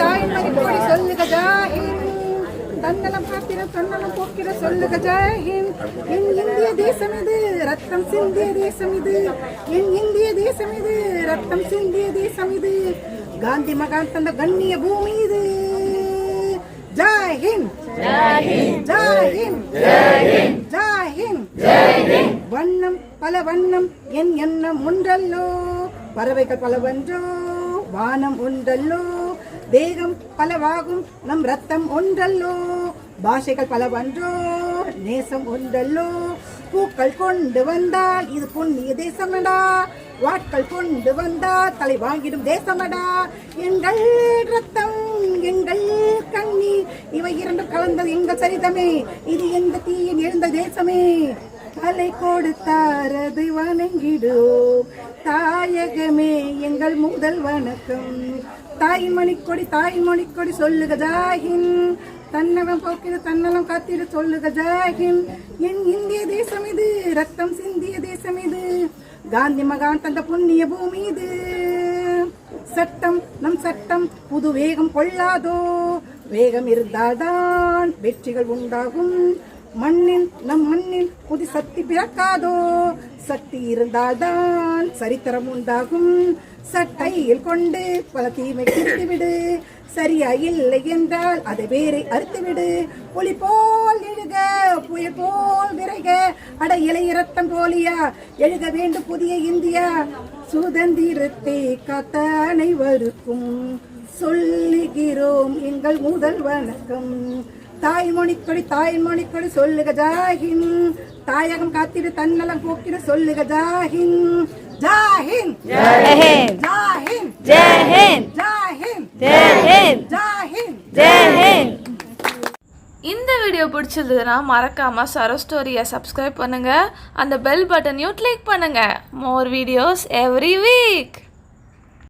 தாயின் மணிக்கொடி சொல்லுக ஜாஹின் தன்னலம் காத்திர தன்னலம் போக்கிற சொல்லுக ஜாஹின் என் இந்திய தேசம் இது ரத்தம் சிந்திய தேசம் இது என் இந்திய தேசம் இது ரத்தம் சிந்திய தேசம் இது காந்தி மகான் தந்த கண்ணிய பூமி இது. ஜாய் ஹிந்த் ஜாய் ஹிந்த் ஜாய் ஹிந்த் வண்ணம் பல வண்ணம் என் எண்ணம் ஒன்றல்லோ? பறவைகள் பலவன்றோ? வானம் ஒன்றல்லோ? தேகம் பலவாகும். நம் ரத்தம் ஒன்றல்லோ. பாஷைகள் பலவன்றோ. நேசம் ஒன்றல்லோ. பூக்கள் கொண்டு வந்தால் இது புண்ணிய தேசமடா. வாட்கள் கொண்டு வந்தால் தலை வாங்கிடும் தேசமடா. எங்கள் ரத்தம் எங்கள் கண்ணி. இவை இரண்டும் கலந்தது எங்கள் சரிதமே. இது எந்த தீயின் எழுந்த தேசமே. தலை கொடுத்தாரது வணங்கிடுவோம். தாயகமே எங்கள் முதல் வணக்கம். தாய்மொழி கொடி தாய்மொழி கொடி சொல்லுக ஜாகின் தன்னலம் போக்கிடு தன்னலம் காத்திடு சொல்லுக ஜாகின் என் இந்திய தேசம் இது ரத்தம் சிந்திய தேசம் இது. காந்தி மகான் தந்த புண்ணிய பூமி இது. சட்டம் நம் சட்டம் புது வேகம் கொள்ளாதோ வேகம் இருந்தால்தான் வெற்றிகள் உண்டாகும். மண்ணின் நம் மண்ணில் புது சக்தி பிறக்காதோ? சக்தி இருந்தால்தான் சரித்திரம் உண்டாகும். சட்டையில் கொண்டு பல தீமை விடு சரியா இல்லை என்றால் அதை வேரை அறுத்துவிடு. புலி போல் எழுக புயல் போல் விரைக. அட இளைய ரத்தம் போலியா? எழுக வேண்டும் புதிய இந்தியா. சுதந்திரத்தை காத்த அனைவருக்கும் சொல்லுகிறோம் எங்கள் முதல் வணக்கம் தாய்மொழிக்கொடி தாய்மொழிக்கொடி சொல்லுக ஜாகின் தாயகம் காத்திடு தன்னலம் போக்கிட சொல்லுக ஜாகின் ஜாஹின். ஜாஹின். ஜெய் ஹிந்த் ஜாஹின். ஜெய் ஹிந்த் ஜாஹின். ஜெய் ஹிந்த் இந்த வீடியோ பிடிச்சிருந்ததுன்னா மறக்காம சரோ ஸ்டோரியை சப்ஸ்கிரைப் பண்ணுங்க. அந்த பெல் பட்டனையும் கிளிக் பண்ணுங்க. More videos every week